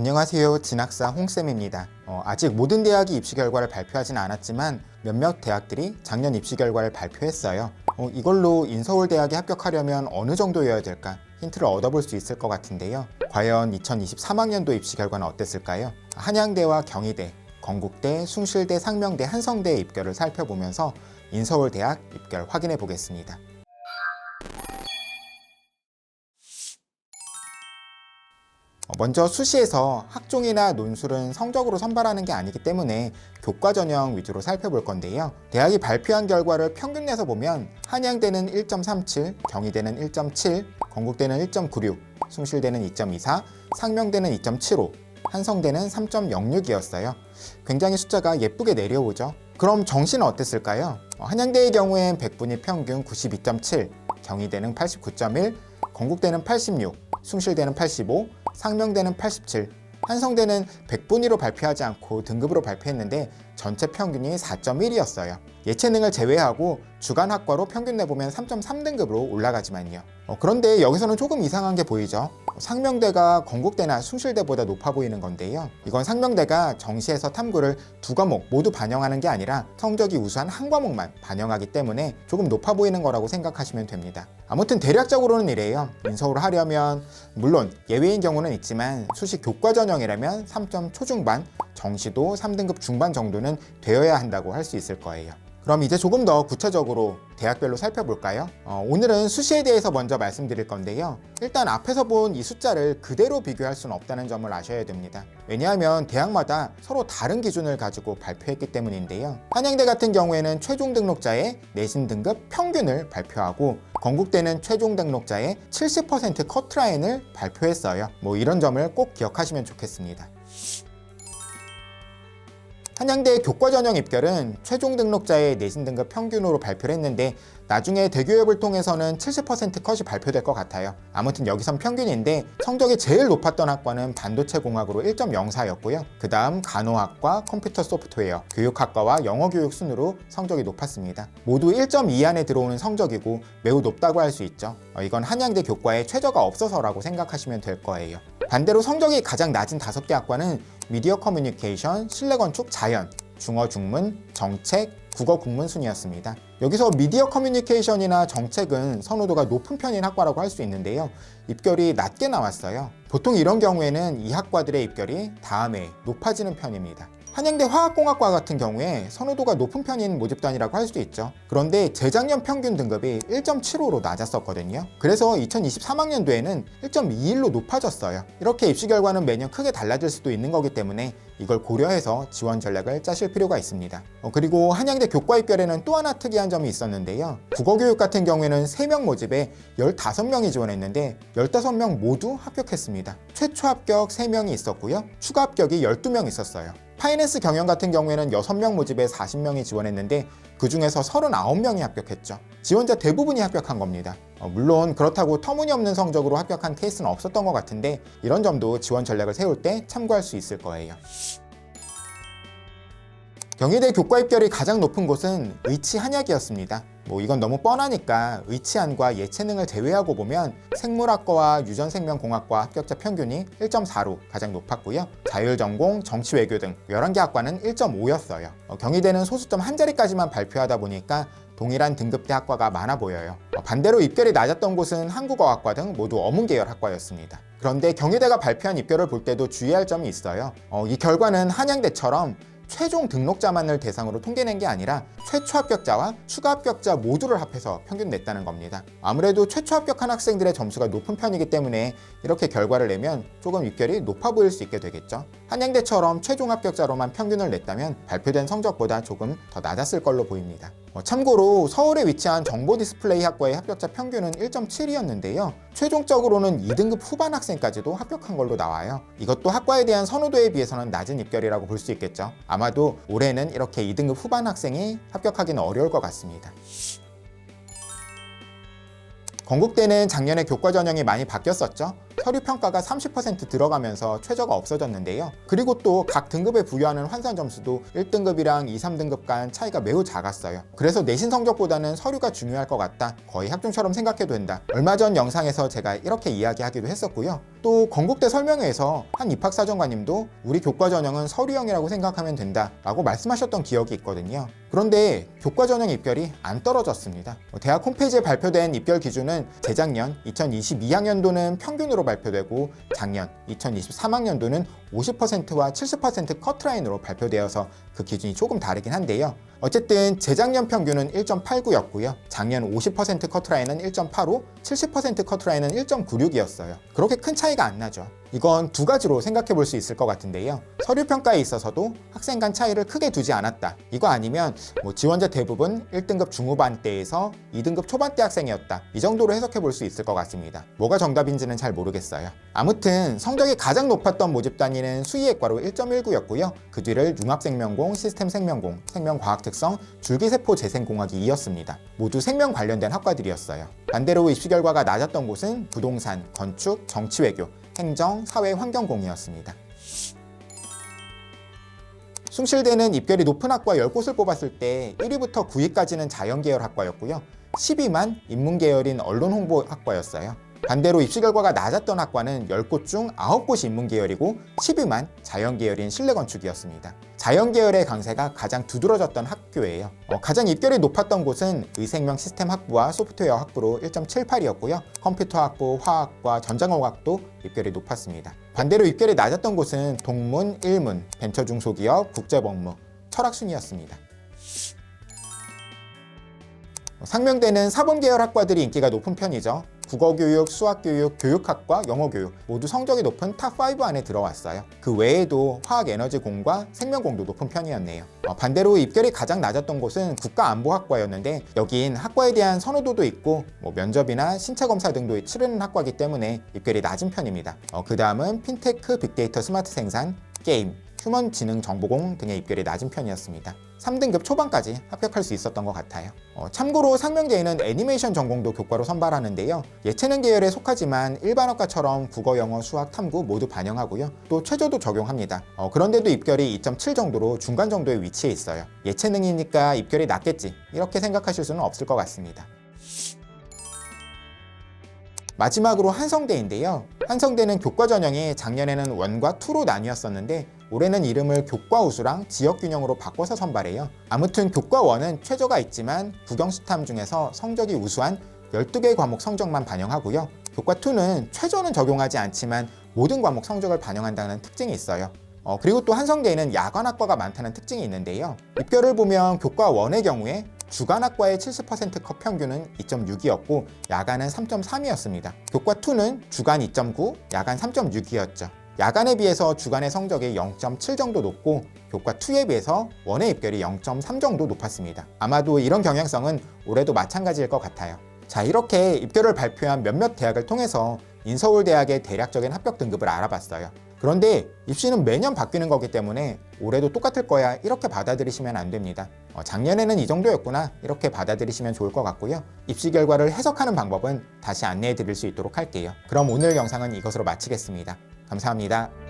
안녕하세요. 진학사 홍쌤입니다. 어, 아직 모든 대학이 입시 결과를 발표하지는 않았지만 몇몇 대학들이 작년 입시 결과를 발표했어요. 어, 이걸로 인서울 대학에 합격하려면 어느 정도여야 될까 힌트를 얻어볼 수 있을 것 같은데요. 과연 2023학년도 입시 결과는 어땠을까요? 한양대와 경희대, 건국대, 숭실대, 상명대, 한성대의 입결을 살펴보면서 인서울 대학 입결 확인해 보겠습니다. 먼저 수시에서 학종이나 논술은 성적으로 선발하는 게 아니기 때문에 교과 전형 위주로 살펴볼 건데요. 대학이 발표한 결과를 평균 내서 보면 한양대는 1.37, 경희대는 1.7, 건국대는 1.96, 숭실대는 2.24, 상명대는 2.75, 한성대는 3.06이었어요. 굉장히 숫자가 예쁘게 내려오죠. 그럼 정시는 어땠을까요? 어, 한양대의 경우엔 100분위 평균 92.7, 경희대는 89.1, 건국대는 86, 숭실대는 85, 상명대는 87, 한성대는 100분위로 발표하지 않고 등급으로 발표했는데 전체 평균이 4.1이었어요. 예체능을 제외하고 주간 학과로 평균 내보면 3.3등급으로 올라가지만요. 어, 그런데 여기서는 조금 이상한 게 보이죠. 상명대가 건국대나 숭실대보다 높아 보이는 건데요. 이건 상명대가 정시에서 탐구를 두 과목 모두 반영하는 게 아니라 성적이 우수한 한 과목만 반영하기 때문에 조금 높아 보이는 거라고 생각하시면 됩니다. 아무튼 대략적으로는 이래요. 인서울을 하려면 물론 예외인 경우는 있지만 수시 교과 전형이라면 3점 초중반, 정시도 3등급 중반 정도는 되어야 한다고 할 수 있을 거예요. 그럼 이제 조금 더 구체적으로 대학별로 살펴볼까요? 어, 오늘은 수시에 대해서 먼저 말씀드릴 건데요. 일단 앞에서 본 이 숫자를 그대로 비교할 수는 없다는 점을 아셔야 됩니다. 왜냐하면 대학마다 서로 다른 기준을 가지고 발표했기 때문인데요. 한양대 같은 경우에는 최종 등록자의 내신 등급 평균을 발표하고 건국대는 최종 등록자의 70% 커트라인을 발표했어요. 뭐 이런 점을 꼭 기억하시면 좋겠습니다. 한양대 교과 전형 입결은 최종 등록자의 내신 등급 평균으로 발표를 했는데 나중에 대교협을 통해서는 70% 컷이 발표될 것 같아요. 아무튼 여기선 평균인데 성적이 제일 높았던 학과는 반도체 공학으로 1.04였고요. 그 다음 간호학과, 컴퓨터 소프트웨어, 교육학과와 영어 교육 순으로 성적이 높았습니다. 모두 1.2 안에 들어오는 성적이고 매우 높다고 할 수 있죠. 어, 이건 한양대 교과에 최저가 없어서라고 생각하시면 될 거예요. 반대로 성적이 가장 낮은 다섯 개 학과는 미디어 커뮤니케이션, 실내 건축, 자연, 중어 중문, 정책, 국어 국문 순이었습니다. 여기서 미디어 커뮤니케이션이나 정책은 선호도가 높은 편인 학과라고 할 수 있는데요. 입결이 낮게 나왔어요. 보통 이런 경우에는 이 학과들의 입결이 다음에 높아지는 편입니다. 한양대 화학공학과 같은 경우에 선호도가 높은 편인 모집단이라고 할수 있죠. 그런데 재작년 평균 등급이 1.75로 낮았었거든요. 그래서 2023학년도에는 1.21로 높아졌어요. 이렇게 입시 결과는 매년 크게 달라질 수도 있는 거기 때문에 이걸 고려해서 지원 전략을 짜실 필요가 있습니다. 어, 그리고 한양대 교과 입결에는 또 하나 특이한 점이 있었는데요. 국어교육 같은 경우에는 3명 모집에 15명이 지원했는데 15명 모두 합격했습니다. 최초 합격 3명이 있었고요. 추가 합격이 12명 있었어요. 파이낸스 경영 같은 경우에는 6명 모집에 40명이 지원했는데 그 중에서 39명이 합격했죠. 지원자 대부분이 합격한 겁니다. 어, 물론 그렇다고 터무니없는 성적으로 합격한 케이스는 없었던 것 같은데 이런 점도 지원 전략을 세울 때 참고할 수 있을 거예요. 경희대 교과 입결이 가장 높은 곳은 의치 한약이었습니다. 뭐 이건 너무 뻔하니까 의치안과 예체능을 제외하고 보면 생물학과와 유전생명공학과 합격자 평균이 1.4로 가장 높았고요. 자율전공, 정치외교 등 11개 학과는 1.5였어요. 어, 경희대는 소수점 한 자리까지만 발표하다 보니까 동일한 등급대 학과가 많아 보여요. 어, 반대로 입결이 낮았던 곳은 한국어학과 등 모두 어문 계열 학과였습니다. 그런데 경희대가 발표한 입결을 볼 때도 주의할 점이 있어요. 어, 이 결과는 한양대처럼 최종 등록자만을 대상으로 통계낸 게 아니라 최초 합격자와 추가 합격자 모두를 합해서 평균 냈다는 겁니다. 아무래도 최초 합격한 학생들의 점수가 높은 편이기 때문에 이렇게 결과를 내면 조금 입결이 높아 보일 수 있게 되겠죠. 한양대처럼 최종 합격자로만 평균을 냈다면 발표된 성적보다 조금 더 낮았을 걸로 보입니다. 어, 참고로 서울에 위치한 정보 디스플레이 학과의 합격자 평균은 1.7이었는데요. 최종적으로는 2등급 후반 학생까지도 합격한 걸로 나와요. 이것도 학과에 대한 선호도에 비해서는 낮은 입결이라고 볼 수 있겠죠. 아마도 올해는 이렇게 2등급 후반 학생이 합격하기는 어려울 것 같습니다. 건국대는 작년에 교과 전형이 많이 바뀌었었죠. 서류 평가가 30% 들어가면서 최저가 없어졌는데요. 그리고 또 각 등급에 부여하는 환산 점수도 1등급이랑 2, 3등급 간 차이가 매우 작았어요. 그래서 내신 성적보다는 서류가 중요할 것 같다. 거의 학종처럼 생각해도 된다. 얼마 전 영상에서 제가 이렇게 이야기하기도 했었고요. 또 건국대 설명회에서 한 입학사정관님도 우리 교과 전형은 서류형이라고 생각하면 된다 라고 말씀하셨던 기억이 있거든요. 그런데 교과 전형 입결이 안 떨어졌습니다. 어, 대학 홈페이지에 발표된 입결 기준은 재작년 2022학년도는 평균으로 발표되고 작년 2023학년도는 50%와 70% 커트라인으로 발표되어서 그 기준이 조금 다르긴 한데요. 어쨌든 재작년 평균은 1.89였고요. 작년 50% 커트라인은 1.85, 70% 커트라인은 1.96이었어요. 그렇게 큰 차이가 안 나죠. 이건 두 가지로 생각해 볼 수 있을 것 같은데요. 서류 평가에 있어서도 학생 간 차이를 크게 두지 않았다. 이거 아니면 뭐 지원자 대부분 1등급 중후반대에서 2등급 초반대 학생이었다. 이 정도로 해석해 볼 수 있을 것 같습니다. 뭐가 정답인지는 잘 모르겠어요. 아무튼 성적이 가장 높았던 모집 단위는 수의학과로 1.19였고요. 그 뒤를 융합생명공, 시스템생명공, 생명과학특 성, 줄기세포 재생공학이 이었습니다. 모두 생명 관련된 학과들이었어요. 반대로 입시 결과가 낮았던 곳은 부동산, 건축, 정치외교, 행정, 사회, 환경공이었습니다. 숭실대는 입결이 높은 학과 10곳을 뽑았을 때 1위부터 9위까지는 자연계열 학과였고요. 10위만 인문계열인 언론홍보학과였어요. 반대로 입시 결과가 낮았던 학과는 10곳 중 9곳이 인문계열이고 10위만 자연계열인 실내건축이었습니다. 자연계열의 강세가 가장 두드러졌던 학교예요. 어, 가장 입결이 높았던 곳은 의생명 시스템 학부와 소프트웨어 학부로 1.78이었고요. 컴퓨터 학부, 화학과, 전자공학도 입결이 높았습니다. 반대로 입결이 낮았던 곳은 동문, 일문, 벤처중소기업, 국제법무, 철학순이었습니다. 상명대는 사범계열 학과들이 인기가 높은 편이죠. 국어교육, 수학교육, 교육학과, 영어교육 모두 성적이 높은 탑5 안에 들어왔어요. 그 외에도 화학에너지공과 생명공도 높은 편이었네요. 어, 반대로 입결이 가장 낮았던 곳은 국가안보학과였는데 여긴 학과에 대한 선호도도 있고 뭐 면접이나 신체검사 등도 치르는 학과이기 때문에 입결이 낮은 편입니다. 어, 그 다음은 핀테크, 빅데이터, 스마트 생산, 게임, 휴먼 지능 정보공 등의 입결이 낮은 편이었습니다. 3등급 초반까지 합격할 수 있었던 것 같아요. 어, 참고로 상명대에는 애니메이션 전공도 교과로 선발하는데요. 예체능 계열에 속하지만 일반학과처럼 국어, 영어, 수학, 탐구 모두 반영하고요. 또 최저도 적용합니다. 어, 그런데도 입결이 2.7 정도로 중간 정도에 위치해 있어요. 예체능이니까 입결이 낮겠지 이렇게 생각하실 수는 없을 것 같습니다. 마지막으로 한성대인데요. 한성대는 교과 전형이 작년에는 원과 투로 나뉘었었는데 올해는 이름을 교과 우수랑 지역 균형으로 바꿔서 선발해요. 아무튼 교과 원은 최저가 있지만 국영수탐 중에서 성적이 우수한 12개 과목 성적만 반영하고요. 교과 2는 최저는 적용하지 않지만 모든 과목 성적을 반영한다는 특징이 있어요. 어, 그리고 또 한성대에는 야간학과가 많다는 특징이 있는데요. 입결을 보면 교과 1의 경우에 주간학과의 70%컷 평균은 2.6이었고 야간은 3.3이었습니다. 교과 2는 주간 2.9, 야간 3.6이었죠. 야간에 비해서 주간의 성적이 0.7 정도 높고 교과 2에 비해서 원의 입결이 0.3 정도 높았습니다. 아마도 이런 경향성은 올해도 마찬가지일 것 같아요. 자 이렇게 입결을 발표한 몇몇 대학을 통해서 인서울대학의 대략적인 합격 등급을 알아봤어요. 그런데 입시는 매년 바뀌는 거기 때문에 올해도 똑같을 거야 이렇게 받아들이시면 안 됩니다. 어, 작년에는 이 정도였구나 이렇게 받아들이시면 좋을 것 같고요. 입시 결과를 해석하는 방법은 다시 안내해 드릴 수 있도록 할게요. 그럼 오늘 영상은 이것으로 마치겠습니다. 감사합니다.